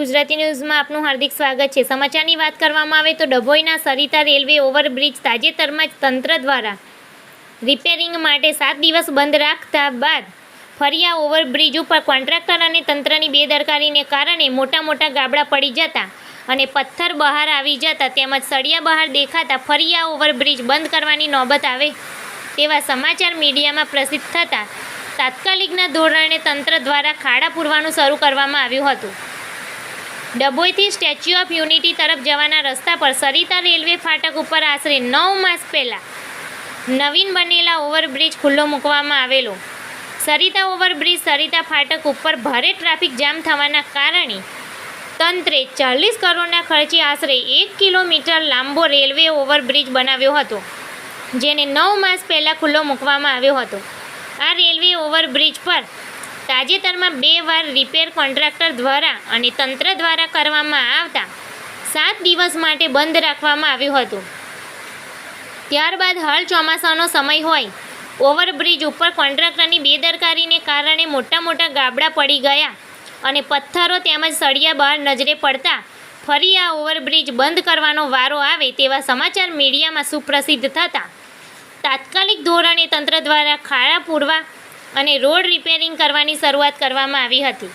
ગુજરાતી ન્યૂઝમાં આપનું હાર્દિક સ્વાગત છે. સમાચારની વાત કરવામાં આવે તો ડભોઈના સરિતા રેલવે ઓવરબ્રિજ તાજેતરમાં જ તંત્ર દ્વારા રિપેરિંગ માટે સાત દિવસ બંધ રાખતા બાદ ફરી આ ઓવરબ્રિજ ઉપર કોન્ટ્રાક્ટર અને તંત્રની બેદરકારીને કારણે મોટા મોટા ગાબડા પડી જતા અને પથ્થર બહાર આવી જતા તેમજ સળિયા બહાર દેખાતા ફરી આ ઓવરબ્રિજ બંધ કરવાની નોબત આવે તેવા સમાચાર મીડિયામાં પ્રસિદ્ધ થતાં તાત્કાલિકના ધોરણે તંત્ર દ્વારા ખાડા પૂરવાનું શરૂ કરવામાં આવ્યું હતું. ડભોઈથી સ્ટેચ્યુ ઓફ યુનિટી તરફ જવાના રસ્તા પર સરિતા રેલવે ફાટક ઉપર આશરે નવ માસ પહેલાં નવીન બનેલા ઓવરબ્રિજ ખુલ્લો મૂકવામાં આવેલો. સરિતા ઓવરબ્રિજ સરિતા ફાટક ઉપર ભારે ટ્રાફિક જામ થવાના કારણે તંત્રે ચાલીસ કરોડના ખર્ચે આશરે એક કિલોમીટર લાંબો રેલવે ઓવરબ્રિજ બનાવ્યો હતો, જેને નવ માસ પહેલાં ખુલ્લો મૂકવામાં આવ્યો હતો. આ રેલવે ઓવરબ્રિજ પર તાજેતરમાં બે વાર રિપેર કોન્ટ્રાક્ટર દ્વારા અને તંત્ર દ્વારા કરવામાં આવતા સાત દિવસ માટે બંધ રાખવામાં આવ્યું હતું. ત્યારબાદ હાલ ચોમાસાનો સમય હોય. ઓવરબ્રિજ ઉપર કોન્ટ્રાક્ટરની બેદરકારીને કારણે મોટા મોટા ગાબડા પડી ગયા અને પથ્થરો તેમજ સળિયા બહાર નજરે પડતા ફરી આ ઓવરબ્રિજ બંધ કરવાનો વારો આવે તેવા સમાચાર મીડિયામાં સુપ્રસિદ્ધ થતા. તાત્કાલિક ધોરણે તંત્ર દ્વારા ખાડા પૂરવા અને રોડ રિપેરિંગ કરવાની શરૂઆત કરવામાં આવી હતી.